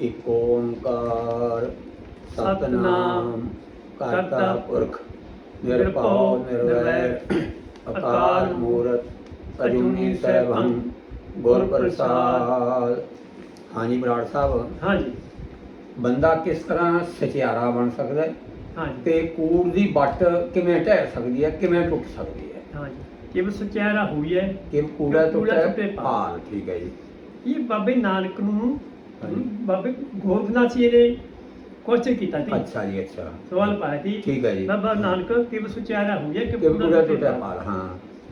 ਇਕ ਓੰਕਾਰ ਸਤਨਾਮ ਕਰਤਾ ਪੁਰਖ ਨਿਰਭਉ ਨਿਰਵੈਰ ਅਕਾਲ ਮੂਰਤ ਅਜੂਨੀ ਸੈਭੰ ਗੁਰ ਪ੍ਰਸਾਦ। ਹਾਂਜੀ ਬਰਾੜ ਸਾਹਿਬ ਹਾਂਜੀ। ਬੰਦਾ ਕਿਸ ਤਰ੍ਹਾਂ ਸਚਿਆਰਾ ਬਣ ਸਕਦਾ ਹੈ? ਹਾਂਜੀ। ਤੇ ਕੂੜ ਦੀ ਬੱਟ ਕਿਵੇਂ ਢਹਿ ਸਕਦੀ ਹੈ ਕਿਵੇਂ ਟੁੱਟ ਸਕਦੀ ਹੈ? ਹਾਂਜੀ। ਕਿਵ ਸੁਚਿਆਰਾ ਹੋਈ ਹੈ ਕਿ ਕੂੜਾ ਟੁੱਟੇ। ਪਾਲ ਠੀਕ ਹੈ ਜੀ। ਇਹ ਬਾਬੇ ਨਾਨਕ ਨੂੰ ਹਾਂਜੀ। ਬਾਬੇ ਗੋਰਖਨਾਥ ਜੀ ਨੇ ਕੁਐਸਚਨ ਕੀਤਾ ਸੀ। ਅੱਛਾ ਜੀ ਅੱਛਾ। ਸਵਾਲ ਪਾਇਆ ਸੀ। ਠੀਕ ਹੈ ਜੀ। ਬਾਬਾ ਨਾਨਕ ਕਿਵ ਸੁਚਿਆਰਾ ਹੋਈ ਹੈ ਕਿ ਕਿ ਕੂੜਾ ਟੁੱਟੇ ਪਾਲ ਹਾਂ।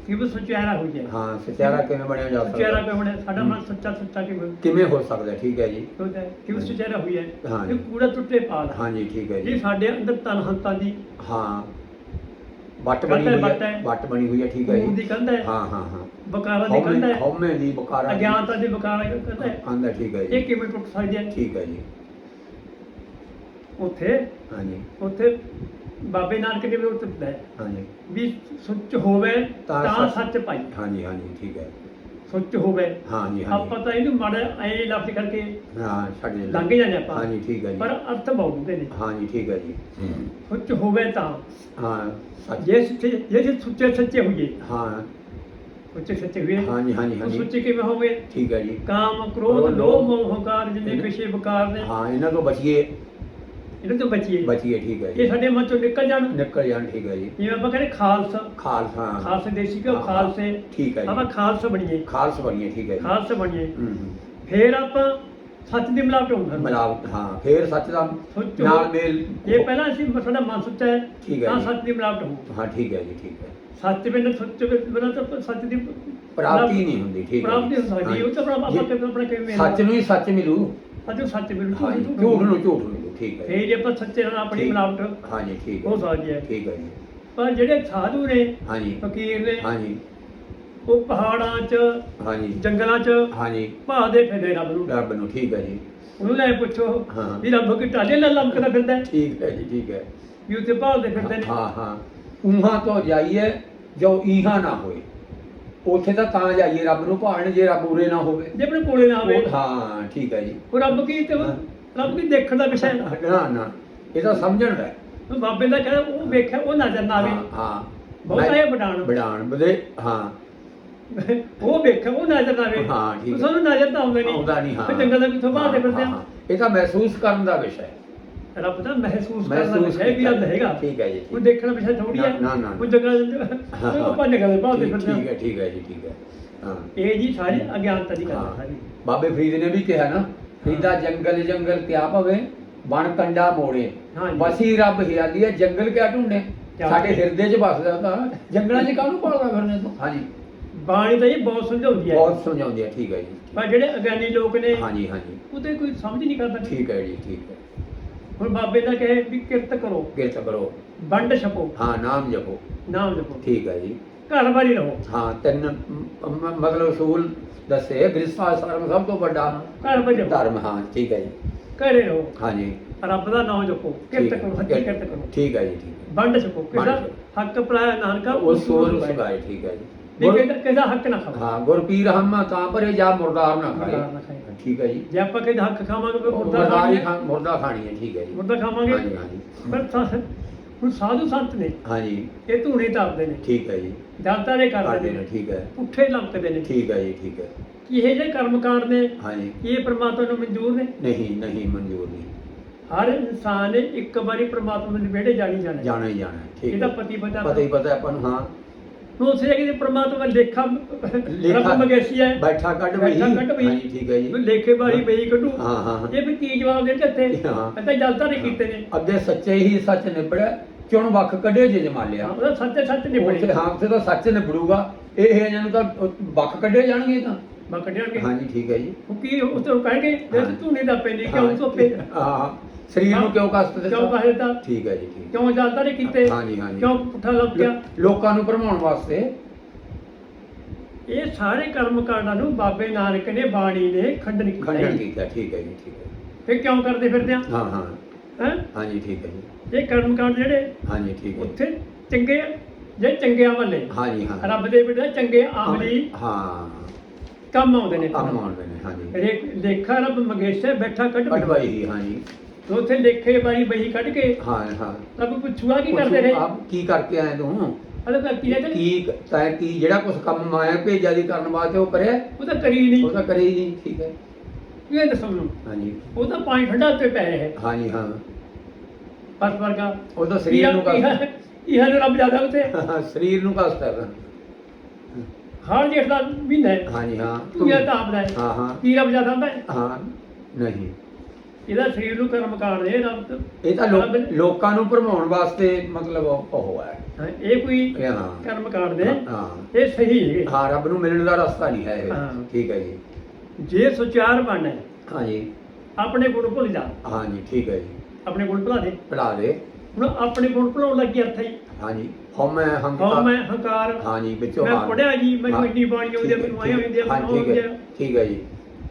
ਕਿਵ ਸੁਚਿਆਰਾ ਹੋਈ ਹੈ? ਹਾਂ ਸਚਿਆਰਾ ਕਿਵੇਂ ਬਣਿਆ ਜਾ ਸੁਚਿਆਰਾ ਸਕਦਾ ਕਿਵੇਂ ਬਣਿਆ? ਸਾਡਾ ਮਨ ਸੱਚਾ ਸੱਚਾ ਕਿਵੇਂ? ਕਿਵੇਂ ਹੋ ਸਕਦਾ? ਠੀਕ ਹੈ ਜੀ। ਹੁੰਦਾ ਹੈ। ਕਿਵ ਸੁਚਿਆਰਾ ਹੋਈ ਹੈ। ਇਹ ਕੂੜਾ ਟੁੱਟੇ ਪਾਲ। ਹਾਂਜੀ ਠੀਕ ਹੈ ਇਹ ਜੀ ਸਾਡੇ ਅੰਦਰ ਤਨਹੰਤਾਂ ਦੀ ਹਾਂ। ਬੱਟ ਬਣੀ ਹੈ, ਹੋਈ ਹੈ। ਹੈ। ਬੱਟ ਬਣੀ ਹੋਈ ਹੈ ਠੀਕ ਹੈ ਕੂੜ ਦੀ ਜੀ ਕੰਧ ਹੈ। ਹਾਂ ਹਾਂ ਹਾਂ। ਬਕਾਰਾ ਹਉਮੈ ਹੈ। ਹਉਮੈ ਦੀ ਬਕਾਰਾ ਦੀ ਅਗਿਆਨਤਾ ਦੀ ਬਕਾਰਾ ਦੀ ਕੰਧ ਹੈ। ਹੈ, ਠੀਕ ਹੈ ਇਹ ਜੀ ਕਿਵੇਂ ਟੁੱਟ ਸਕਦੀ ਹੈ? ਠੀਕ ਹੈ ਜੀ। ਉੱਥੇ? ਹਾਂਜੀ। ਉੱਥੇ ਬਾਬੇ ਨਾਨਕ ਨੇ ਵੀ ਉਹ ਦਿੱਤਾ ਹੈ। ਹਾਂਜੀ। ਵੀ ਸੁੱਚ ਹੋਵੇ ਤਾਂ ਤਾਂ ਸੱਚ- ਪਾਈ ਹਾਂਜੀ ਹਾਂਜੀ ਠੀਕ ਹੈ। ਸੁੱਚ ਹੋਵੇ। ਹਾਂਜੀ ਆਪਾਂ ਹਾਂਜੀ ਤਾਂ ਇਹਨੂੰ ਮਾੜਾ ਐ ਲਫ਼ਜ਼ ਕਰਕੇ ਹਾਂ ਛੱਡ ਦੇ ਲੰਘ ਜਾਂਦੇ ਆਪਾਂ। ਹਾਂਜੀ ਠੀਕ ਹੈ ਜੀ। ਪਰ ਅਰਥ ਬਹੁਤ ਨੇ। ਹਾਂਜੀ ਠੀਕ ਹੈ ਜੀ। ਸੁੱਚ ਹੋਵੇ ਤਾਂ। ਹਾਂ ਸੱਚ। ਜੇ ਸੱਚੇ ਜੇ ਜੇ ਸੁੱਚੇ ਸੱਚੇ ਹੋਈਏ। ਹਾਂ। ਸੁੱਚੇ ਸੱਚੇ ਹੋਈਏ ਹਾਂਜੀ ਹਾਂਜੀ ਉਹ ਹਾਂਜੀ ਸੁੱਚੇ ਕਿਵੇਂ ਹੋਵੇ ਠੀਕ ਹੈ ਜੀ। ਕਾਮ ਕ੍ਰੋਧ ਲੋਭ ਮੋਹ ਹੰਕਾਰ ਜਿੰਨੇ ਇਹਨਾਂ- ਵਿਸ਼ੇ ਵਿਕਾਰ ਨੇ। ਹਾਂ ਇਹਨਾਂ ਤੋਂ ਬਚੀਏ। ਇਹਨਾਂ ਤੋਂ ਬਚੀਏ। ਬਚੀਏ ਠੀਕ ਹੈ ਇਹ ਜੀ ਸਾਡੇ ਮਨ ਚੋਂ ਨਿਕਲ ਜਾਣ। ਨਿਕਲ ਜਾਣ ਠੀਕ ਹੈ ਜੀ। ਜਿਵੇਂ ਆਪਾਂ ਕਹਿੰਦੇ ਖਾਲਸਾ। ਖਾਲਸਾ ਖਾਲਸੇ ਦੇਸੀ ਕੋ ਹਾਂ, ਖਾਲਸੇ। ਠੀਕ ਹੈ ਆਪਾਂ ਜੀ ਖਾਲਸ ਬਣੀਏ। ਖਾਲਸ ਬਣੀਏ ਠੀਕ ਹੈ ਜੀ। ਖਾਲਸ ਬਣੀਏ। ਹੂੰ ਹੂੰ। ਫੇਰ ਆਪਾਂ ਸੱਚ ਦੀ ਮਿਲਾਵਟ ਮਿਲਾਵਟ ਹਾਂ। ਫੇਰ ਸੱਚ ਦਾ ਸੱਚ। ਨਾਲ ਹੋ- ਮੇਲ ਇਹ ਪਹਿਲਾਂ ਅਸੀਂ ਸਾਡਾ ਮਨ ਸੁੱਚਾ ਹੈ ਠੀਕ ਹੈ ਤਾਂ ਜੀ। ਸੱਚ ਦੀ ਮਿਲਾਵਟ ਹੋਊ। ਹਾਂ ਠੀਕ ਹੈ ਜੀ ਠੀਕ ਹੈ। ਸੱਚ ਬਿਨਾਂ ਸੱਚ ਬਿਨਾਂ ਤਾਂ ਸੱਚ ਦੀ ਪ੍ਰਾਪਤੀ ਨਹੀਂ ਹੁੰਦੀ ਠੀਕ ਹੈ ਪ੍ਰਾਪਤੀ ਹੋ ਸਕਦੀ ਉਹ ਤਾਂ ਆਪਣਾ ਆਪਾਂ ਜੀ। ਕਿਵੇਂ ਆਪਣਾ ਕਿਵੇਂ ਸੱਚ ਨੂੰ ਹੀ ਸੱਚ ਮਿਲੂ। ਸੱਚ ਸੱਚ ਮਿਲੂ ਹਾਂ ਜੀ, ਝੂਠ ਨੂੰ ਝੂਠ ਮਿਲੂ ਠੀਕ ਹੈ। ਫੇਰ ਜੇ ਆਪਾਂ ਸੱਚੇ ਨਾਲ ਆਪਣੀ ਠੀਕ। ਮਿਲਾਵਟ ਹਾਂ ਜੀ ਠੀਕ ਹੋ ਹੈ ਸਕਦੀ ਹੈ। ਠੀਕ ਹੈ ਜੀ। ਪਰ ਜਿਹੜੇ ਸਾਧੂ ਨੇ ਹਾਂ ਜੀ ਫਕੀਰ ਨੇ ਹਾਂ ਜੀ ਉਹ ਪਹਾੜਾਂ 'ਚ ਹਾਂ ਜੀ ਜੰਗਲਾਂ 'ਚ ਹਾਂ ਜੀ ਭਾਦੇ ਫਿਰਦੇ ਰੱਬ ਨੂੰ। ਰੱਬ ਨੂੰ ਠੀਕ ਹੈ ਜੀ। ਉਹਨੂੰ ਲੈ ਪੁੱਛੋ ਹਾਂ। ਵੀ ਰੱਬ ਕਿ ਟਾਲੇ ਨਾਲ ਲੰਕਦਾ ਫਿਰਦਾ ਹੈ? ਠੀਕ ਹੈ ਜੀ ਠੀਕ ਹੈ। ਵੀ ਉੱਥੇ ਭਾਲਦੇ ਫਿਰਦੇ ਨੇ। ਹਾਂ ਹਾਂ। ਉਹਾਂ ਤੋਂ ਜਾਈਏ ਜੋ ਇਹਾਂ ਨਾ ਹੋਏ। ਉੱਥੇ ਤਾਂ ਤਾਂ ਜਾਈਏ ਰੱਬ ਨੂੰ ਭਾਲਣ ਜੇ ਰੱਬ ਉਰੇ ਨਾ ਹੋਵੇ। ਜੇ ਆਪਣੇ ਕੋਲੇ ਨਾ ਹੋਵੇ। ਉਹ- ਹਾਂ ਠੀਕ ਹੈ ਜੀ। ਉਹ ਰੱਬ ਕੀ ਤੇ। ਰੱਬ ਕੀ ਦੇਖਣ ਦਾ ਵਿਸ਼ਾ ਹੈ? ਨਾ ਨਾ। ਇਹ ਤਾਂ ਸਮਝਣ ਦਾ ਹੈ। ਉਹ ਬਾਬੇ ਦਾ ਕਹਿੰਦਾ ਉਹ ਵੇਖਿਆ ਉਹ ਨਜ਼ਰ ਨਾ ਆਵੇ। ਹਾਂ ਹਾਂ। ਬਹੁਤਾ ਇਹ ਬਡਾਣ ਬੜਾਣ ਬਦੇ ਹਾਂ। ਉਹ ਵੇਖਿਆ ਉਹ ਨਜ਼ਰ ਨਾ ਆਵੇ। ਹਾਂ, ਠੀਕ ਹੈ। ਸਾਨੂੰ ਨਜ਼ਰ ਤਾਂ ਆਉਂਦਾ ਨਹੀਂ। ਆਉਂਦਾ ਨਹੀਂ ਹਾਂ। ਫਿਰ ਜੰਗਲ ਦਾ ਕਿੱਥੋਂ ਭਾਲਦੇ ਫਿਰਦੇ ਹਾਂ, ਆ। ਹਾਂ। ਇਹ ਤਾਂ ਮਹਿਸੂਸ ਕਰਨ ਦਾ ਵਿਸ਼ਾ ਹੈ। ਰੱਬ ਦਾ ਮਹਿਸੂਸ ਕਰਨਾ ਮਹਿਸੂਸ ਵਿਸ਼ਾ ਹੈ ਵੀ ਰੱਬ ਹੈਗਾ। ਠੀਕ ਹੈ ਜੀ, ਠੀਕ। ਉਹ ਦੇਖਣ ਵਿਸ਼ਾ ਥੋੜੀ ਹੈ। ਨਾ, ਨਾ, ਨਾ। ਉਹ ਜੰਗਲ ਹਾਂ, ਉਹ ਆਪਾਂ ਜੰਗਲ ਦੇ ਭਾਲਦੇ ਠੀਕ ਫਿਰਦੇ ਠੀਕ ਆ ਹੈ ਠੀਕ ਹੈ ਜੀ ਠੀਕ ਹੈ। ਹਾਂ। ਇਹ ਜੀ ਸਾਰੀ ਅਗਿਆਨਤਾ ਦੀ ਗੱਲ ਹੈ ਹਾਂ। ਸਾਰੀ। ਬਾਬੇ ਫਰੀਦ ਨੇ ਵੀ ਕਿਹਾ ਨਾ ਫਰੀਦਾ ਜੰਗਲ ਜੰਗਲ ਕਿਆ ਭਵੇ ਬਣ ਕੰਡਾ ਮੋੜੇ। ਹਾਂਜੀ। ਵਸੀ ਰੱਬ ਹਿਆਲੀ ਹੈ ਜੰਗਲ ਕਿਆ ਢੂੰਡੇ। ਕਿਆ ਸਾਡੇ ਢੂੰਡੇ? ਹਿਰਦੇ 'ਚ ਵਸਦਾ ਤਾਂ ਜੰਗਲਾਂ 'ਚ ਕਾਹਨੂੰ ਭਾਲਦਾ ਫਿਰਨੇ ਤੋਂ? ਹਾਂਜੀ ਬਾਣੀ ਤਾਂ ਇਹ ਬਹੁਤ ਸਮਝਾਉਂਦੀ ਹੈ। ਬਹੁਤ ਸਮਝਾਉਂਦੇ ਆ ਠੀਕ ਹੈ ਜੀ। ਪਰ ਜਿਹੜੇ ਅਗਿਆਨੀ ਲੋਕ ਨੇ ਹਾਂਜੀ ਹਾਂਜੀ ਉਹਦੇ ਕੋਈ ਸਮਝ ਨਹੀਂ ਕਰਦਾ। ਠੀਕ ਹੈ ਜੀ ਠੀਕ ਹੈ। ਹੁਣ ਬਾਬੇ ਦਾ ਕਹੇ ਵੀ ਕਿਰਤ ਕਰੋ। ਕਿਰਤ ਕਰੋ। ਵੰਡ ਛਪੋ ਹਾਂ ਨਾਮ ਜਪੋ। ਨਾਮ ਜਪੋ। ਠੀਕ ਹੈ ਜੀ। ਘਰ ਬਾਰੀ ਰਹੋ। ਹਾਂ ਤਿੰਨ ਮ- ਮਤਲਬ ਅਸੂਲ ਦੱਸੇ ਗ੍ਰਸਥਾ ਆਸ਼ਰਮ ਸਭ ਤੋਂ ਵੱਡਾ ਘਰ ਰਹੋ। ਧਰਮ ਹਾਂ ਠੀਕ ਹੈ ਜੀ। ਘਰੇ ਰਹੋ। ਹਾਂਜੀ ਰੱਬ ਦਾ ਨਾਮ ਜਪੋ। ਕਿਰਤ ਹੈ। ਕਰੋ ਹੱਥੀ ਕਿਰਤ ਕਰੋ। ਠੀਕ ਹੈ ਜੀ ਠੀਕ ਹੈ। ਵੰਡ ਕਿਹਦਾ? ਵੰਡ ਹੱਕ ਪਰਾਇਆ ਨਾਨਕਾ ਉਸ ਸੋਰ। ਸੁਗਾਏ ਠੀਕ ਹੈ ਜੀ। ਗੁਰ- ਕਿਹਦਾ ਕਿਹਦਾ ਹੱਕ ਨਾ ਖਾਓ। ਹਾਂ ਗੁਰਪੀਰ ਹਮ ਤਾਂ ਪਰੇ ਜਾ ਮੁਰਦਾਰ ਨਾ ਮੁਰਦਾਰ ਨਾ ਖਾਏ। ਖਾਏ। ਠੀਕ ਹੈ ਜੀ। ਜੇ ਆਪਾਂ ਕਿਹਦਾ ਹੱਕ ਖਾਵਾਂਗੇ ਫਿਰ ਮੁਰਦਾ ਮੁਰਦਾਰ ਹੀ ਖਾਵਾਂਗੇ। ਖਾ ਮੁਰਦਾ ਖਾਣੀ ਹੈ ਠੀਕ ਹੈ ਜੀ। ਮੁਰਦਾ ਖਾਵਾਂਗੇ। ਹਾਂਜੀ ਹਾਂਜੀ। ਪਰ ਸਾ- ਹੁਣ ਸਾਧੂ ਸੰਤ ਨੇ ਹਾਂਜੀ। ਇਹ ਧੂਣੇ ਤਾਰਦੇ ਨੇ। ਠੀਕ ਹੈ ਜੀ। ਦਾਤਾ ਦੇ ਕਰਦੇ ਕਰਦੇ ਨੇ। ਨੇ ਠੀਕ ਹੈ। ਪੁੱਠੇ ਲੰਕਦੇ ਨੇ। ਠੀਕ ਹੈ ਜੀ ਠੀਕ ਹੈ। ਕੀ ਇਹ ਜੇ ਕਰਮਕਾਂਡ ਨੇ? ਹਾਂਜੀ। ਇਹ ਪ੍ਰਮਾਤਮਾ ਨੂੰ ਮਨਜ਼ੂਰ ਨੇ? ਨਹੀਂ ਨਹੀਂ ਮਨਜ਼ੂਰ ਨਹੀਂ। ਹਰ ਇਨਸਾਨ ਨੇ ਇੱਕ ਵਾਰੀ ਪ੍ਰਮਾਤਮਾ ਦੇ ਵਿਹੜੇ ਜਾਣੀ ਜਾਣਾ ਹੈ। ਜਾਣਾ ਹੀ ਜਾਣਾ ਹੈ, ਠੀਕ ਇਹਦਾ ਹੈ। ਪਤੀ ਪਤਾ ਪਤਾ ਹੀ ਪਤਾ ਆਪਾਂ ਨੂੰ ਹਾਂ। ਨੂੰ ਉਸੇ ਕਿ ਪ੍ਰਮਾਤਮਾ ਲੇਖਾ ਲੇਖਾ ਰੱਬ ਮਗੇਸੀ ਹੈ ਬੈਠਾ ਕੱਢ ਬਈ। ਬੈਠਾ ਕੱਢ ਬਈ। ਹਾਂਜੀ ਠੀਕ ਹੈ ਜੀ। ਵੀ ਲੇਖੇ ਬਾਰੀ ਬਈ ਕੱਢੂ। ਹਾਂ ਹਾਂ ਇਹ ਵੀ ਕੀ ਜਵਾਬ ਦੇ ਦਿੱਤੇ। ਪਤਾ ਜਲਤਾ ਨਹੀਂ ਕੀਤੇ ਨੇ। ਅੱਗੇ ਸੱਚੇ ਹੀ ਸੱਚ ਨਿਬੜਿਆ ਚੁਣ ਵੱਖ ਕੱਢੇ ਜੇ ਜਮਾਲਿਆ। ਹਾਂ, ਉਹਦਾ ਸੱਚੇ ਸੱਚ ਬਣੇ ਹਾਂ ਉੱਥੇ ਤਾਂ ਸੱਚ ਨਿਬੜੂਗਾ। ਇਹ ਇਹ ਜਿਹਨੂੰ ਤਾਂ ਵੱਖ ਕੱਢੇ ਜਾਣਗੇ ਤਾਂ। ਮੈਂ ਕੱਢਿਆਂਗੇ ਹਾਂਜੀ ਠੀਕ ਹੈ ਜੀ। ਉਹ ਕੀ ਉਸ ਤੋਂ ਕਹਿਣਗੇ ਜੇ। ਤੂੰ ਨਹੀਂ ਦਾ ਪੈਂਦੀ ਕਿਉਂ ਧੋਪੇ? ਹਾਂ। ਸਰੀਰ ਨੂੰ ਕਿਉਂ ਕਸ਼ਟ ਦਿੱਤਾ? ਕਿਉਂ ਕਹੇ ਤਾਂ ਠੀਕ ਹੈ ਜੀ ਠੀਕ ਕਿਉਂ ਜਲਤਾ ਨਹੀਂ ਕੀਤੇ? ਹਾਂਜੀ, ਹਾਂਜੀ। ਕਿਉਂ ਪੁੱਠਾ ਲੱਗ ਗਿਆ? ਲੋਕਾਂ ਨੂੰ ਭਰਮਾਉਣ ਵਾਸਤੇ। ਇਹ ਸਾਰੇ ਕਰਮ ਕਾਂਡਾਂ ਨੂੰ ਬਾਬੇ ਨਾਨਕ ਨੇ ਬਾਣੀ ਨੇ ਖੰਡਨ ਕੀਤਾ ਖੰਡਨ। ਕੀਤਾ ਠੀਕ ਹੈ ਜੀ ਠੀਕ ਹੈ। ਫਿਰ ਕਿਉਂ ਕਰਦੇ ਫਿਰਦੇ ਆ? ਹਾਂ ਹਾਂ। ਹੈ? ਹਾਂਜੀ ਠੀਕ ਹੈ ਜੀ। ਇਹ ਕਰਮ ਕਾਂਡ ਜਿਹੜੇ ਹਾਂਜੀ ਠੀਕ ਹੈ। ਉੱਥੇ ਚੰਗੇ ਜੇ ਚੰਗਿਆਂ ਵੱਲੇ। ਹਾਂਜੀ ਹਾਂ। ਰੱਬ ਦੇ ਬਿੜੇ ਚੰਗੇ ਆਮਲੀ ਹਾਂ। ਕੰਮ ਆਉਂਦੇ ਨੇ। ਕੰਮ ਆਉਂਦੇ ਨੇ ਹਾਂਜੀ ਲੇਖਾ ਰੱਬ ਮੰਗੇਸ਼ੇ ਬੈਠਾ ਕੱਢ ਕਟਵਾਈ ਹੀ ਉੱਥੇ ਲੇਖੇ ਬਾਰੀ ਬਹੀ ਕੱਢ ਕੇ ਹਾਂ ਹਾਂ ਰੱਬ ਪੁੱਛੂਗਾ ਕੀ ਕਰਦੇ ਰਹੇ? ਆਪ ਕੀ ਕਰਕੇ ਆਏ ਤੂੰ? ਅਰੇ ਤਾਂ ਕੀ ਹੈ ਕੀ ਤੈਂ ਕੀ ਜਿਹੜਾ ਕੁਝ ਕੰਮ ਮਾਇਆ ਭੇਜਿਆ ਦੀ ਕਰਨ ਵਾਸਤੇ ਉਹ ਕਰਿਆ? ਉਹ ਤਾਂ ਕਰੀ ਨਹੀਂ। ਉਹ ਤਾਂ ਕਰੇ ਹੀ ਨਹੀਂ ਠੀਕ ਹੈ। ਇਹ ਦੱਸੋ ਮੈਨੂੰ। ਹਾਂਜੀ। ਉਹ ਤਾਂ ਪਾਣੀ ਠੰਡਾ ਉੱਤੇ ਪੈ ਰਿਹਾ ਹੈ। ਹਾਂਜੀ ਹਾਂ। ਬਸ ਵਰਗਾ। ਉਹ ਤਾਂ ਸਰੀਰ ਨੂੰ ਇਹ ਕਸ ਇਹ ਰੱਬ ਜ਼ਿਆਦਾ ਉੱਤੇ ਸਰੀਰ ਨੂੰ ਕਸ ਕਰਦਾ ਹਾਰ ਜੇਠ ਦਾ ਮਹੀਨਾ ਹੈ। ਹਾਂਜੀ ਹਾਂ। ਤੂੰ ਇਹ ਤਾਂ ਆਪਦਾ ਹੈ। ਹਾਂ ਹਾਂ। ਕੀ ਰੱਬ ਜ਼ਿਆਦਾ ਹੁੰਦਾ ਹੈ? ਹਾਂ ਨਹੀਂ। ਇਹਦਾ ਸਰੀਰ ਨੂੰ ਕਰਮ ਕਾੜ ਦੇ ਤਾਂ- ਇਹ ਤਾਂ ਲੋਕ- ਨੂੰ ਭਰਮਾਉਣ ਵਾਸਤੇ ਮਤਲਬ ਉਹ ਉਹ ਹੈ। ਹਾਂ, ਇਹ ਕੋਈ ਇਹ ਹਾਂ। ਕਰਮ ਕਾੜ ਦੇ। ਹਾਂ ਇਹ ਸਹੀ ਹੈ ਹਾਂ ਰੱਬ ਨੂੰ ਮਿਲਣ ਦਾ ਰਸਤਾ ਨਹੀਂ ਹੈ ਇਹ। ਹਾਂ। ਠੀਕ ਹੈ ਜੀ। ਜੇ ਸੁਚਾਰ ਬਣ ਹੈ ਹਾਂਜੀ ਆਪਣੇ ਗੁਣ ਭੁੱਲ ਜਾ। ਹਾਂਜੀ ਠੀਕ ਹੈ ਜੀ। ਆਪਣੇ ਗੁਣ ਭੁਲਾ ਦੇ। ਭੁਲਾ ਦੇ। ਹੁਣ ਆਪਣੇ ਗੁਣ ਭੁਲਾਉਣ ਲੱਗੀ ਅਰਥ ਹੀ। ਹਾਂਜੀ ਹਉਮੈ ਹਾਂ ਹੰਕਾਰ ਮੈਂ ਹੰਕਾਰ। ਹਾਂਜੀ ਵਿੱਚੋਂ ਮੈਂ ਹਾਰ। ਪੜਿਆ ਜੀ ਮੈਨੂੰ ਹਾਂ, ਇੰਨੀ ਬਾਣੀ ਆਉਂਦੀ ਹੈ ਠੀਕ ਹੈ, ਮੈਨੂੰ ਆਇਆ ਹੁੰਦੀ ਹੈ ਹਾਂ ਮੈਨੂੰ ਠੀਕ ਆਉਂਦੀ ਹੈ। ਹੈ ਠੀਕ ਹੈ ਜੀ।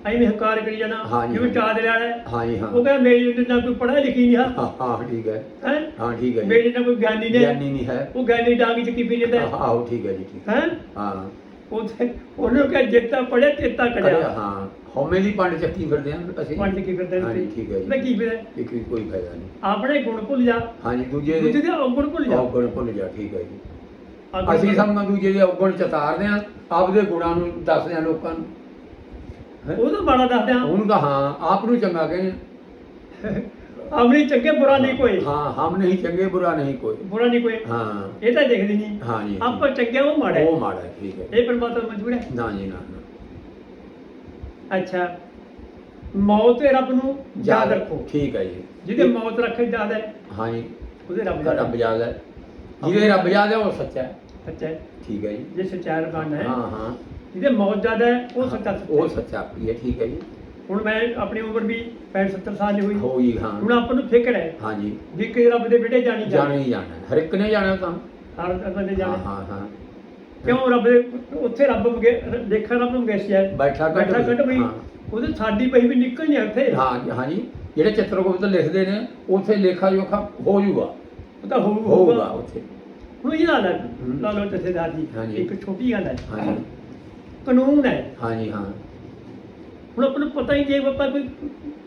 ਐਵੇਂ ਹੰਕਾਰ ਕਰੀ ਜਾਣਾ ਹਾਂਜੀ, ਜਿਵੇਂ ਹਾਂਜੀ। ਚਾਹ ਦੇ ਲੈਣਾ ਹਾਂਜੀ ਹਾਂ। ਉਹ ਕਹਿੰਦਾ ਮੇਰੀ ਜਿੰਨਾ ਕੋਈ ਪੜ੍ਹਿਆ ਲਿਖੀ ਨਹੀਂ ਹੈ। ਹਾਂ ਹਾਂ ਠੀਕ ਹੈ। ਹੈ? ਹਾਂ ਠੀਕ ਹੈ ਜੀ। ਮੇਰੀ ਕੋਈ ਗਿਆਨੀ ਨੇ ਗਿਆਨੀ ਨਹੀਂ ਹੈ। ਉਹ ਗਿਆਨੀ ਡਾਂਗ ਚ ਕੀ ਪੀ ਜਾਂਦਾ ਹੈ ਆਹੋ ਠੀਕ ਹੈ ਜੀ ਠੀਕ ਹੈ। ਹਾਂ? ਉਹ ਉਹਨੂੰ ਕਹੇ ਜਿੱਤਾ ਪੜਿਆ ਤੇਤਾ ਕਰਿਆ ਕੜਿਆ ਹਾਂ। ਹਉਮੈ ਦੀ ਪੰਡ ਚੱਕੀ ਫਿਰਦੇ ਹਾਂ ਅਸੀਂ। ਪੰਡ ਕੀ ਫਿਰਦੇ ਹਾਂਜੀ ਨੇ ਠੀਕ ਹੈ ਮੈਂ ਜੀ ਕੀ ਫਿਰ? ਇਹ ਕੀ ਕੋਈ ਫਾਇਦਾ ਨਹੀਂ। ਆਪਣੇ ਗੁਣ ਭੁੱਲ ਜਾ। ਹਾਂਜੀ ਦੂਜੇ ਦੂਜੇ ਦੇ ਦੇ ਔਗਣ ਭੁੱਲ ਜਾ। ਔਗਣ ਭੁੱਲ ਜਾ ਠੀਕ ਹੈ ਜੀ। ਅੱਗੇ ਅਸੀਂ ਸਭ ਨੂੰ ਦੂਜੇ ਦੇ ਔਗਣ ਚਤਾਰਦੇ ਹਾਂ। ਆਪਦੇ ਗੁਣਾਂ ਨੂੰ ਦੱਸਦੇ ਹਾਂ ਲੋਕਾਂ ਨੂੰ। ਹੈਂ? ਉਹ ਤਾਂ ਮਾੜਾ ਦੱਸਦੇ ਆ। ਉਹਨੂੰ ਤਾਂ ਹਾਂ ਆਪ ਨੂੰ ਚੰਗਾ ਕਹਿੰਦੇ ਆਪਣੀ ਚੰਗੇ ਬੁਰਾ ਨਹੀਂ ਕੋਈ। ਹਾਂ ਹਮ ਨਹੀਂ ਚੰਗੇ ਬੁਰਾ ਨਹੀਂ ਕੋਈ। ਬੁਰਾ ਨਹੀਂ ਕੋਈ। ਹਾਂ। ਇਹ ਤਾਂ ਦੇਖਦੀ ਨਹੀਂ। ਹਾਂ ਜੀ ਆਪਾਂ ਚੰਗੇ ਉਹ ਮਾੜਾ ਹੈ। ਉਹ ਮਾੜਾ ਹੈ, ਠੀਕ ਹੈ ਇਹ ਪਰਮਾਤਮਾ ਮਨਜ਼ੂਰ ਹੈ? ਨਾ ਜੀ ਨਾ ਨਾ। ਅੱਛਾ। ਮੌਤ ਤੇ ਰੱਬ ਨੂੰ ਯਾਦ ਰੱਖੋ। ਠੀਕ ਹੈ ਜੀ। ਜਿਹਦੇ ਮੌਤ ਰੱਖੇ ਯਾਦ ਹੈ। ਹਾਂ ਜੀ। ਉਹਦੇ ਰੱਬ ਦਾ ਰੱਬ ਯਾਦ ਹੈ। ਜਿਹਦੇ ਰੱਬ ਯਾਦ ਹੈ ਉਹ ਸੱਚਾ ਹੈ। ਸੱਚਾ ਹੈ। ਠੀਕ ਹੈ ਜੀ। ਜੇ ਸੱਚਾ ਰਬਾਨ ਹੈ। ਹਾਂ ਹਾਂ। ਜਿਹਦੇ ਮੌਤ ਜ਼ਿਆਦਾ ਹੈ ਉਹ ਸੱਚਾ ਸੱਚਾ ਉਹ। ਸੱਚਾ ਹੈ ਠੀਕ ਹੈ ਜੀ। ਹੁਣ ਮੈਂ ਆਪਣੀ ਉਮਰ ਵੀ 65 70 ਸਾਲ ਦੀ ਹੋਈ। ਹੋ ਜੀ ਹਾਂ। ਹੁਣ ਆਪਾਂ ਨੂੰ ਫਿਕਰ ਹੈ ਹਾਂ ਜੀ ਵੀ ਕਿ ਰੱਬ ਦੇ ਬੇਟੇ ਜਾਣੀ ਜਾਣਾ। ਜਾਣਾ। ਹਰ ਇੱਕ ਨੇ ਜਾਣਾ ਤਾਂ ਹਰ ਬੰਦੇ ਹਾਂ ਜਾਣੇ। ਹਾਂ ਹਾਂ ਕਿਉਂ ਰੱਬ ਦੇ ਉੱਥੇ ਰੱਬ ਦੇਖਾ ਰੱਬ ਮੰਗੇਸਿਆ ਬੈਠਾ ਕੱਢ ਬੈਠਾ ਕੱਢ। ਉਹਦੇ ਸਾਡੀ ਪਈ ਵੀ ਨਿਕਲਣੀ ਹੈ ਉੱਥੇ। ਹਾਂ ਜੀ, ਹਾਂ ਜੀ ਜਿਹੜੇ ਚਿੱਤਰਗੁਪਤ ਲਿਖਦੇ ਨੇ ਉੱਥੇ ਲੇਖਾ ਜੋਖਾ ਹੋ ਜਾਊਗਾ ਉਹ ਤਾਂ ਹੋਊ- ਹੋਊਗਾ ਉੱਥੇ। ਹੁਣ ਇਹ। ਲਾ ਲਓ ਜਥੇਦਾਰ ਜੀ ਹਾਂਜੀ। ਇੱਕ ਛੋਟੀ ਗੱਲ ਹੈ। ਹਾਂ ਜੀ ਕਾਨੂੰਨ ਹੈ। ਹਾਂ ਜੀ ਹਾਂ। ਹੁਣ ਆਪਾਂ ਨੂੰ ਪਤਾ ਹੀ ਜੇ ਆਪਾਂ ਕੋਈ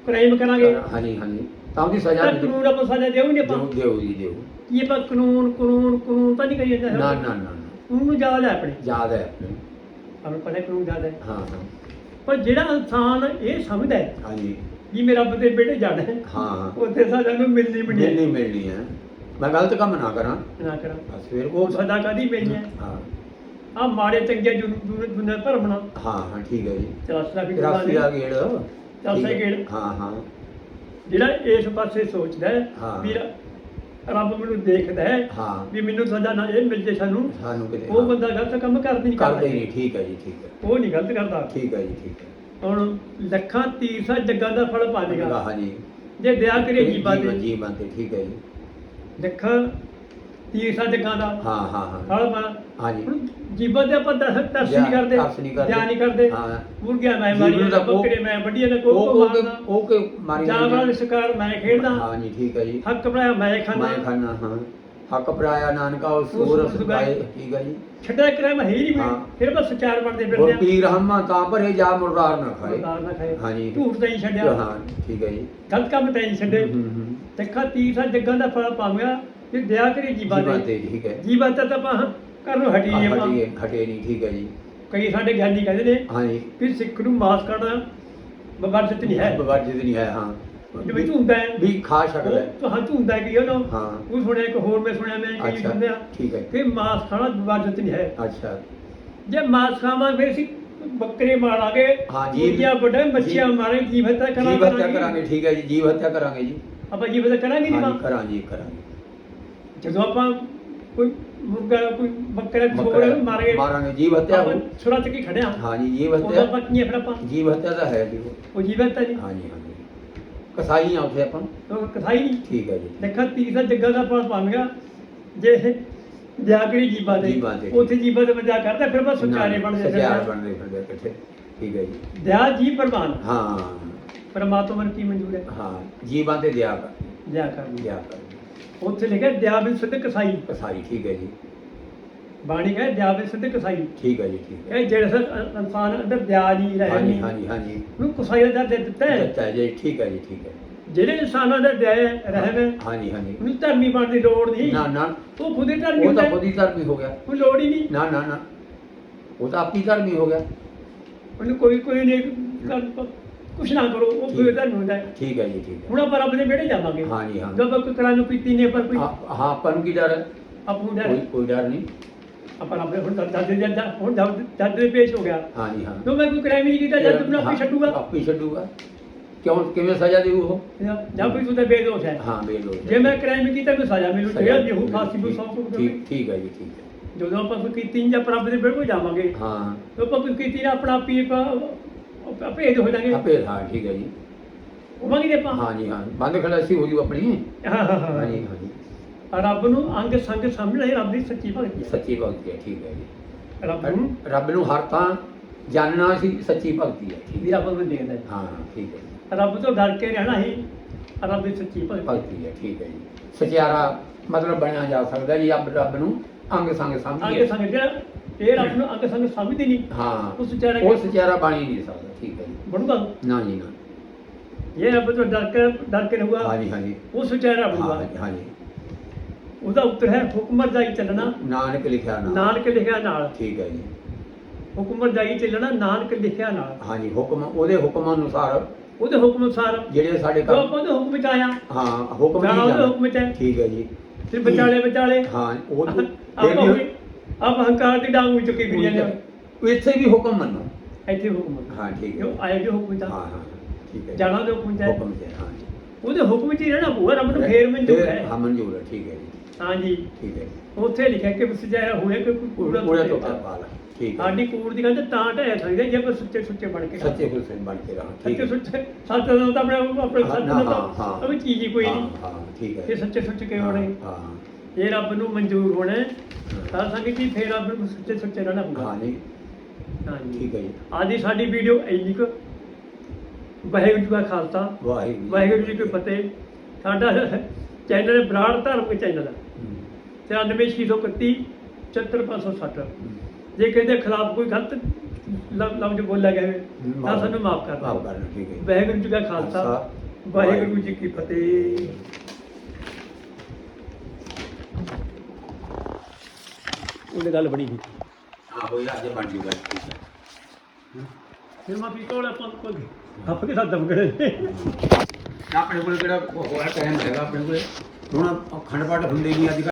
ਕ੍ਰਾਈਮ ਕਰਾਂਗੇ। ਹਾਂ ਜੀ ਹਾਂ ਜੀ ਤਾਂ ਉਹਦੀ ਸਜ਼ਾ ਤਾਂ ਨਹੀਂ ਕਾਨੂੰਨ ਆਪਾਂ ਸਜ਼ਾ ਦੇਵਾਂਗੇ ਆਪਾਂ? ਦਿਓ ਜੀ ਦਿਓ। ਇਹ ਆਪਾਂ ਕਾਨੂੰਨ ਕਾਨੂੰਨ ਕਾਨੂੰਨ ਤਾਂ ਨਹੀਂ ਕਰੀ ਜਾਂਦਾ ਨਾ ਨਾ ਨਾ ਨਾ। ਉਹਨੂੰ ਯਾਦ ਹੈ ਆਪਣੇ? ਯਾਦ ਹੈ ਆਪਣੇ। ਸਾਨੂੰ ਪਤਾ ਕਾਨੂੰਨ ਯਾਦ ਹੈ। ਹਾਂ ਹਾਂ। ਪਰ ਜਿਹੜਾ ਇਨਸਾਨ ਇਹ ਸਮਝਦਾ ਹੈ ਹਾਂ ਜੀ ਕਿ ਮੇਰਾ ਰੱਬ ਦੇ ਬੇਟੇ ਜਾਣਾ ਹੈ ਹਾਂ ਉੱਥੇ ਸਜ਼ਾ ਨੂੰ ਮਿਲਣੀ ਮਿਲਣੀ ਹੈ। ਮਿਲਣੀ ਹੈ। ਮੈਂ ਗਲਤ ਕੰਮ ਨਾ ਕਰਾਂ। ਨਾ ਕਰਾਂ। ਬਸ ਫਿਰ ਉਹ ਉਹ ਸਜ਼ਾ ਕਦੀ ਮਿਲਣੀ ਹੈ? ਹਾਂ। ਆ ਮਾੜੇ ਚੰਗੇ ਦੁਨੀਆ ਭਰਮਣਾ ਹਾਂ ਹਾਂ ਠੀਕ ਹੈ ਜੀ। ਚਲਾਸਰਾ ਵੀ ਰਾਸੀ ਆ ਗੇੜ। ਰਾਸੀ ਠੀਕ ਹੈ। ਗੇੜ। ਹਾਂ ਹਾਂ। ਜਿਹੜਾ ਇਸ ਪਾਸੇ ਸੋਚਦਾ ਹੈ। ਵੀ ਰੱਬ ਮੈਨੂੰ ਦੇਖਦਾ ਹੈ ਹਾਂ। ਵੀ ਮੈਨੂੰ ਸਜ਼ਾ ਨਾ ਇਹ ਮਿਲ ਜੇ ਸਾਨੂੰ ਸਾਨੂੰ ਕਿਤੇ ਉਹ। ਬੰਦਾ ਗਲਤ ਕੰਮ ਕਰਦੀ ਨਹੀਂ ਕਰਦੇ। ਨਹੀਂ ਠੀਕ ਹੈ ਜੀ ਠੀਕ ਹੈ। ਉਹ ਨਹੀਂ ਗਲਤ ਕਰਦਾ। ਠੀਕ ਹੈ ਜੀ ਠੀਕ ਹੈ। ਹੁਣ ਲੱਖਾਂ ਤੀਰਸਾ ਜੱਗਾਂ ਦਾ ਫਲ ਪਾ ਦੇਗਾ। ਹਾਂ ਜੀ। ਜੇ ਦਇਆ ਕਰੇ ਜੀਵਾਂ ਦੇ ਜੀਵਨ ਤੇ ਠੀਕ ਹੈ ਜੀ। ਲੱਖਾਂ ਤੀਰਸਾ ਜੱਗਾਂ ਦਾ। ਹਾਂ ਹਾਂ ਹਾਂ। ਫਲ ਪਾ ਹਾਂ ਜੀ ਹੁਣ ਜੀਵਾਂ ਦੇ ਆਪਾਂ ਦਰਸ ਤਰਸ ਨਹੀਂ ਕਰਦੇ। ਤਰਸ ਨਹੀਂ ਕਰਦੇ। ਧਿਆਨ ਨਹੀਂ ਕਰਦੇ। ਹਾਂ। ਮੁਰਗਿਆਂ ਮੈਂ ਮਾਰੀ ਬੱਕਰੇ ਮੈਂ ਵੱਡੀਆਂ ਨੇ ਕੋ ਕੋ ਉਹ ਕਿ ਮਾਰਦਾ ਉਹ ਕਿ ਮਾਰੀ ਜਾਨਵਰਾਂ ਦੇ ਸ਼ਿਕਾਰ ਮੈਂ ਖੇਡਦਾ। ਹਾਂ ਜੀ ਠੀਕ ਹੈ ਜੀ। ਹੱਕ ਬਣਾਇਆ ਮੈਂ ਖਾਣਾ ਮੈਂ ਖਾਨਾ ਹਾਂ। ਹੱਕ ਪਰਾਇਆ ਨਾਨਕਾ ਉਹ ਸੂਰ ਸੁਗਾਏ ਠੀਕ ਹੈ ਜੀ। ਛੱਡਿਆ ਕਰਿਆ ਮੈਂ ਹੈ ਨਹੀਂ। ਕੋਈ ਫਿਰ ਬਸ ਸਚਾਰ ਬਣਦੇ ਫਿਰਦੇ ਆ। ਪੀਰ ਹਮਾ ਤਾਂ ਭਰੇ ਜਾ ਮੁਰਦਾਰ ਨਾ ਖਾਏ। ਸਰਦਾਰ ਨਾ ਖਾਏ। ਹਾਂ ਜੀ। ਝੂਠ ਤਾਂ ਹੀ ਛੱਡਿਆ। ਹਾਂ ਠੀਕ ਹੈ ਜੀ। ਗਲਤ ਕੰਮ ਤਾਂ ਹੀ ਛੱਡੇ। ਹੂੰ, ਹੂੰ, ਹੂੰ। ਦੇਖਾ ਤੀਸਾ ਜੱਗਾਂ ਦਾ ਫਲ ਪਾਵਾਂਗਾ। ਦਇਆ ਕਰੀ ਜੀਵਾਂ ਜੀਵਨ ਦੇ ਤੇ ਠੀਕ ਹੈ। ਜੀਵਾਂ ਤਾਂ ਆਪਾਂ ਕਰਨ ਹਟੀ ਨਹੀਂ ਆਪਾਂ। ਹਟੇ ਹਟੇ ਨਹੀਂ ਠੀਕ ਹੈ ਜੀ। ਕਈ ਸਾਡੇ ਗਿਆਨੀ ਕਹਿੰਦੇ ਨੇ ਹਾਂ ਜੀ ਕਿ ਸਿੱਖ ਨੂੰ ਮਾਸ ਕਰਨਾ ਬਵਰਜਤ ਨਹੀਂ ਹੈ। ਬਗਾਜਿਤ ਨਹੀਂ ਹੈ ਹਾਂ। ਜਿਵੇਂ ਝੂੰਦਾ ਹੈ। ਵੀ ਖਾ ਸਕਦਾ ਹੈ। ਉਹ ਤਾਂ ਝੂੰਦਾ ਕੀ ਉਹਨੂੰ ਹਾਂ। ਉਹ ਸੁਣਿਆ ਇੱਕ ਹੋਰ ਮੈਂ ਸੁਣਿਆ ਮੈਂ ਕਈ ਅੱਛਾ ਠੀਕ ਹੈ। ਕਿ ਮਾਸ ਖਾਣਾ ਬਵਰਜਤ ਨਹੀਂ ਹੈ। ਅੱਛਾ। ਜੇ ਮਾਸ ਖਾਵਾਂ ਫਿਰ ਅਸੀਂ ਬੱਕਰੇ ਮਾਰਾਂਗੇ ਹਾਂ, ਜੀ। ਮੁਰਗੀਆਂ ਮਾਰਾਂਗੇ ਜੀਵ ਹੱਤਿਆ ਕਰਾਂਗੇ ਜੀਵ ਹੱਤਿਆ ਕਰਾਂਗੇ। ਠੀਕ ਹੈ ਜੀ ਜੀਵ ਹੱਤਿਆ ਕਰਾਂਗੇ ਜੀ। ਆਪਾਂ ਜੀਵ ਹੱਤਿਆ ਕਰਾਂਗੇ ਨਹੀਂ ਹਾਂ ਮਾਂ ਕਰਾਂਗੇ ਕਰਾਂਗੇ। ਜਦੋਂ ਆਪਾਂ ਕੋਈ ਮੁਰਗਾ ਕੋਈ ਬੱਕਰਾ ਬੱਕਰਾ ਛੋੜ ਮਾਰੇ ਮਾਰਾਂਗੇ ਜੀਵ ਹੱਤਿਆ ਆਪਾਂ ਹੋ ਸੁਰਤ ਕੀ ਖੜਿਆ। ਹਾਂ ਜੀ ਜੀਵ ਉਹਦਾ ਹੱਤਿਆ ਆਪਾਂ ਕੀ ਹੈ ਫਿਰ ਆਪਾਂ? ਜੀਵ ਹੱਤਿਆ ਤਾਂ ਹੈ ਜੀ ਉਹ। ਉਹ ਜੀਵਤ ਹੈ ਜੀ। ਹਾਂ ਜੀ ਹਾਂ ਜੀ ਕਸਾਈ ਆ ਉੱਥੇ ਆਪਾਂ ਉਹ ਕਥਾਈ ਨਹੀਂ। ਠੀਕ ਹੈ ਜੀ। ਦੇਖਾ ਤੀਸਾ ਜੱਗਾ ਦਾ ਫਲ ਪਾਵਾਂਗਾ ਜੇ ਜੀਵਾਂ ਦੇ ਜੀਵਾਂ ਦੇ। ਉੱਥੇ ਜੀਵਾਂ ਦੇ ਮਜ਼ਾ ਕਰਦਾ ਫਿਰ ਬਸ ਸੁਚਾਰੇ ਬਣਦੇ ਸਚਾਰੇ ਬਣਦੇ ਫਿਰਦੇ ਇਕੱਠੇ। ਠੀਕ ਹੈ ਜੀ। ਦਿਆ ਜੀ ਪ੍ਰਮਾਨ ਹਾਂ। ਪਰਮਾਤਮਾ ਨੂੰ ਕੀ ਮਨਜ਼ੂਰ ਹੈ? ਹਾਂ ਜੀਵਾਂ ਤੇ ਦਿਆ ਕਰ। ਦਿਆ ਕਰਨੀ ਦਿਆ ਕਰ। ਉੱਥੇ ਲਿਖਿਆ ਦਿਆ ਵੀ ਸਿੱਧ ਕਸਾਈ। ਕਸਾਈ ਠੀਕ ਹੈ ਜੀ। ਬਾਣੀ ਕਹੇ ਦਿਆ ਵਿੱਚ ਸਿੱਧ ਕਸਾਈ। ਠੀਕ ਹੈ ਜੀ ਠੀਕ ਹੈ। ਇਹ ਜਿਹੜੇ ਸ- ਇਨਸਾਨ ਅੰਦਰ ਦਿਆ ਨਹੀਂ ਰਹੇ। ਹਾਂਜੀ ਹਾਂਜੀ ਹਾਂਜੀ। ਉਹਨੂੰ ਕਸਾਈ ਦਾ ਦੇ ਦਿੱਤਾ ਹੈ। ਅੱਛਾ ਜੀ ਠੀਕ ਹੈ ਜੀ ਠੀਕ ਹੈ। ਜਿਹੜੇ ਇਨਸਾਨਾਂ ਦੇ ਦਿਆ ਰਹੇ ਨੇ ਹਾਂਜੀ ਹਾਂਜੀ। ਉਹਨੂੰ ਧਰਮੀ ਬਣਨ ਦੀ ਲੋੜ ਨਹੀਂ। ਨਾ ਨਾ। ਉਹ ਖੁਦ ਹੀ ਧਰਮੀ ਉਹ ਤਾਂ ਖੁਦ ਹੀ ਧਰਮੀ ਹੋ ਗਿਆ। ਕੋਈ ਲੋੜ ਹੀ ਨਹੀਂ। ਨਾ ਨਾ ਨਾ। ਉਹ ਤਾਂ ਆਪੀ ਧਰਮੀ ਹੋ ਗਿਆ। ਉਹਨੂੰ ਕੋਈ ਕੋਈ ਨਹੀਂ ਕਰ ਕੁਛ ਨਾ ਕਰੋ ਉਹ ਠੀਕ। ਧਰਮ ਹੁੰਦਾ ਹੈ। ਠੀਕ ਹੈ ਜੀ ਠੀਕ ਹੈ। ਹੁਣ ਆਪਾਂ ਰੱਬ ਦੇ ਵਿਹੜੇ ਜਾਵਾਂਗੇ। ਹਾਂਜੀ ਹਾਂ। ਜਦੋਂ ਕੋਈ ਕਰਾਂ ਨੂੰ ਪੀਤੀ ਨਹੀਂ ਪਰ ਕੋਈ ਹਾਂ ਹਾਂ ਆਪਾਂ ਨੂੰ ਕੀ ਡਰ ਹੈ? ਆਪੂ ਡਰ ਕੋਈ ਡਰ ਨਹੀਂ। ਆਪਾਂ ਰੱਬ ਦੇ ਹੁਣ ਜੱਜ ਜੱਜ ਹੁਣ ਜੱਜ ਜੱਜ ਦੇ ਪੇਸ਼ ਹੋ ਗਿਆ। ਹਾਂਜੀ ਹਾਂ। ਜੋ ਮੈਂ ਕੋਈ ਕਰਾਈ ਨਹੀਂ ਕੀਤਾ ਜੱਜ ਨੂੰ ਆਪੇ ਛੱਡੂਗਾ। ਆਪੇ ਛੱਡੂਗਾ। ਕਿਉਂ ਕਿਵੇਂ ਸਜ਼ਾ ਦੇਊ ਉਹ? ਜਾਂ ਕੋਈ ਤਾਂ ਬੇਦੋਸ਼ ਹੈ। ਹਾਂ ਬੇਲੋੜ ਜੇ ਮੈਂ ਕ੍ਰਾਈਮ ਕੀਤਾ ਮੈਨੂੰ ਸਜ਼ਾ ਮਿਲੂ। ਸਜ਼ਾ ਜਿਹੜਾ ਜਿਹੂ ਫਾਸੀ ਨੂੰ ਸੌ ਠੀਕ- ਠੀਕ ਹੈ ਜੀ ਠੀਕ ਹੈ। ਜਦੋਂ ਆਪਾਂ ਕੋਈ ਕੀਤੀ ਜਾਂ ਰੱਬ ਦੇ ਬਿਲਕੁਲ ਜਾਵਾਂਗੇ। ਹਾਂ। ਤੇ ਆਪਾਂ ਕੋਈ ਕੀਤੀ ਨਾ ਆਪਣਾ ਭੇਦ ਹੋ ਜਾਣਗੇ ਆਪੇ ਹਾਂ ਠੀਕ ਹੈ ਜੀ। ਹੋਵਾਂਗੇ ਜੇ ਆਪਾਂ ਹਾਂਜੀ ਹਾਂ। ਬੰਦ ਖਲਾਸੀ ਹੋ ਜੂ ਆਪਣੀ। ਹਾਂ, ਹਾਂ, ਹਾਂ। ਰੱਬ ਨੂੰ ਅੰਗ ਸੰਗ ਸਮਝਣਾ ਹੀ ਰੱਬ ਦੀ ਸੱਚੀ ਭਗਤੀ ਹੈ। ਸੱਚੀ ਭਗਤੀ ਹੈ ਠੀਕ ਹੈ ਜੀ। ਰੱਬ ਨੂੰ ਰੱਬ ਨੂੰ ਹਰ ਥਾਂ ਜਾਣਨਾ ਸੀ ਸੱਚੀ ਭਗਤੀ ਹੈ ਠੀਕ ਵੀ ਰੱਬ ਨੂੰ ਦੇਖਦਾ ਹੈ। ਹਾਂ ਠੀਕ ਹੈ ਜੀ। ਰੱਬ ਤੋਂ ਡਰ ਕੇ ਰਹਿਣਾ ਹੀ ਰੱਬ ਦੀ ਸੱਚੀ ਭਗਤੀ ਭਗਤੀ ਹੈ ਠੀਕ ਹੈ ਜੀ। ਸਚਿਆਰਾ ਮਤਲਬ ਬਣਿਆ ਜਾ ਸਕਦਾ ਜੀ ਰੱਬ ਰੱਬ ਨੂੰ ਅੰਗ ਸੰਗ ਅੰਗ ਸਮਝੀਏ ਸੰਗ ਜਿਹੜਾ ਇਹ ਰੱਬ ਨੂੰ ਅੰਗ ਸੰਗ ਸਮਝਦੀ ਨਹੀਂ। ਹਾਂ ਉਹ ਸਚਿਆਰਾ ਉਹ ਸਚਿਆਰਾ ਬਣ ਹੀ ਨਹੀਂ ਸਕਦਾ। ਠੀਕ ਹੈ ਜੀ। ਬਣੂਗਾ? ਨਾ ਜੀ ਨਾ। ਇਹ ਰੱਬ ਤੋਂ ਡਰ ਕੇ ਡਰ ਕੇ ਰਹੂਗਾ ਹਾਂਜੀ ਹਾਂਜੀ। ਉਹ ਸਚਿਆਰਾ ਬਣੂਗਾ। ਹਾਂ ਹਾਂਜੀ ਉਹਦਾ ਉੱਤਰ ਹੈ ਹੁਕਮ ਰਜਾਈ ਚੱਲਣਾ। ਨਾਨਕ ਲਿਖਿਆ ਨਾਮ ਨਾਨਕ ਲਿਖਿਆ ਨਾਲ। ਠੀਕ ਹੈ ਜੀ। ਹੁਕਮ ਰਜਾਈ ਚੱਲਣਾ ਨਾਨਕ ਲਿਖਿਆ ਨਾਲ। ਹਾਂਜੀ ਹੁਕਮ ਉਹਦੇ ਹੁਕਮ ਅਨੁਸਾਰ ਉਹਦੇ ਹੁਕਮ ਅਨੁਸਾਰ ਜਿਹੜੇ ਸਾਡੇ ਜੋ ਕੰਮ ਆਪਾਂ ਉਹਦੇ ਹੁਕਮ ਚ ਆਇਆ ਹਾਂ ਹੁਕਮ ਜਾਣਾ ਉਹਦੇ ਹੁਕਮ ਚ ਹੈ ਠੀਕ ਹੈ ਜੀ। ਤੇ ਵਿਚਾਲੇ ਵਿਚਾਲੇ ਹਾਂ ਉਹ ਆਪਾਂ ਫਿਰ ਵੀ ਆਪ ਹੰਕਾਰ ਦੀ ਡਾਂਗ ਵਿੱਚ ਚੁੱਕੀ ਫਿਰੀ ਜਾਂਦੇ ਉਹ ਇੱਥੇ ਵੀ ਹੁਕਮ ਮੰਨੋ। ਇੱਥੇ ਹੁਕਮ ਹਾਂ। ਠੀਕ ਹੈ। ਕਿਉਂ? ਆਇਆ ਜੋ ਹੁਕਮ ਚ ਹਾਂ ਹਾਂ ਠੀਕ ਹੈ। ਜੀ। ਜਾਣਾ ਦੇ ਹੁਕਮ ਹੈ ਹੁਕਮ ਹੈ ਹਾਂ ਜੀ। ਉਹਦੇ ਹੁਕਮ ਚ ਹੀ ਰਹਿਣਾ ਪੂਰਾ ਰੱਬ ਨੂੰ ਫੇਰ ਮਨਜ਼ੂਰ ਹੈ। ਹਾਂ ਮਨਜ਼ੂਰ ਹੈ ਠੀਕ ਹੈ ਜੀ। ਹਾਂਜੀ ਠੀਕ ਹੈ ਉੱਥੇ ਲਿਖਿਆ ਕਿ ਸਜਾਇਆ ਹੋਇਆ ਕਿ ਕੋਈ ਕੂੜਾ ਪੂਰੇ ਤੋਂ ਸੁੱਚਾ। ਪਾਲਾ ਠੀਕ ਹੈ। ਸਾਡੀ ਕੂੜ ਦੀ ਗੱਲ ਤਾਂ ਢਹਿ ਸਕਦੇ ਜੇ ਆਪਾਂ ਸੁੱਚੇ ਸੁੱਚੇ ਬਣ ਕੇ ਸੱਚੇ ਹੁਸਨ ਬਣ ਕੇ ਰਹਾ ਠੀਕ ਸੱਚੇ ਹੈ। ਸੁੱਚੇ ਸੱਚ ਦਾ ਤਾਂ ਆਪਣੇ ਆਪਣੇ ਹਾਂ, ਸੱਚ ਹਾਂ, ਦਾ ਹਾਂ। ਤਾਂ ਅਭੀ ਚੀਜ਼ ਹੀ ਕੋਈ ਹਾਂ, ਨਹੀਂ। ਹਾਂ ਠੀਕ ਹੈ। ਇਹ ਸੱਚੇ ਸੁੱਚੇ ਹਾਂ, ਹੋਣੇ ਹਾਂ। ਇਹ ਰੱਬ ਨੂੰ ਮਨਜ਼ੂਰ ਹੋਣਾ ਹੈ। ਤਾਂ ਸੰਗਤ ਜੀ ਫੇਰ ਰੱਬ ਨੂੰ ਸੁੱਚੇ ਸੁੱਚੇ ਰਹਿਣਾ ਪਊਗਾ। ਹਾਂ ਨਹੀਂ ਹਾਂਜੀ। ਠੀਕ ਹੈ ਜੀ। ਆਦੀ ਸਾਡੀ ਵੀਡੀਓ ਇੰਨੀ ਕੁ ਵਾਹਿਗੁਰੂ ਜੀ ਕਾ ਖਾਲਸਾ ਵਾਹਿਗੁਰੂ ਵਾਹਿਗੁਰੂ ਜੀ ਕੀ ਫਤਿਹ। ਸਾਡਾ ਚੈਨਲ ਬਰਾੜ ਧਰਮ ਚੈਨਲ ਹੈ। ਹਮ, 93631 74560 ਹਮ। ਜੇ ਕਹਿੰਦੇ ਖਿਲਾਫ ਕੋਈ ਗਲਤ ਲਫ਼- ਲਫ਼ਜ਼ ਬੋਲਿਆ ਗਿਆ ਹੋਵੇ ਤਾਂ ਸਾਨੂੰ ਮਾਫ ਕਰ ਮਾਫ ਦਿਓ ਕਰਨਾ ਠੀਕ ਹੈ ਜੀ। ਵਾਹਿਗੁਰੂ ਜੀ ਕਾ ਖਾਲਸਾ ਖਾਲਸਾ, ਵਾਹਿਗੁਰੂ ਜੀ ਕੀ ਫਤਿਹ। ਉਹਨੇ ਗੱਲ ਬਣੀ ਕੀਤੀ ਹਾਂ ਹੋਈ ਅੱਜ ਬਣ ਜੂਗਾ ਜੀ, ਠੀਕ ਹੈ। ਫਿਰ ਮੈਂ ਵੀ ਕੋਲ ਆਪਾਂ ਕੋਈ ਖੱਪ ਕੇ ਸਾਡਾ ਮਗੜੇ ਆਪਣੇ ਕੋਲ ਕਿਹੜਾ ਹੋਇਆ ਟਾਈਮ ਹੈਗਾ ਆਪਣੇ ਕੋਲ। ਹੁਣ ਅਖੰਡ ਪਾਠ ਹੁੰਦੇ ਨਹੀਂ ਅੱਜ ਕੱਲ੍ਹ।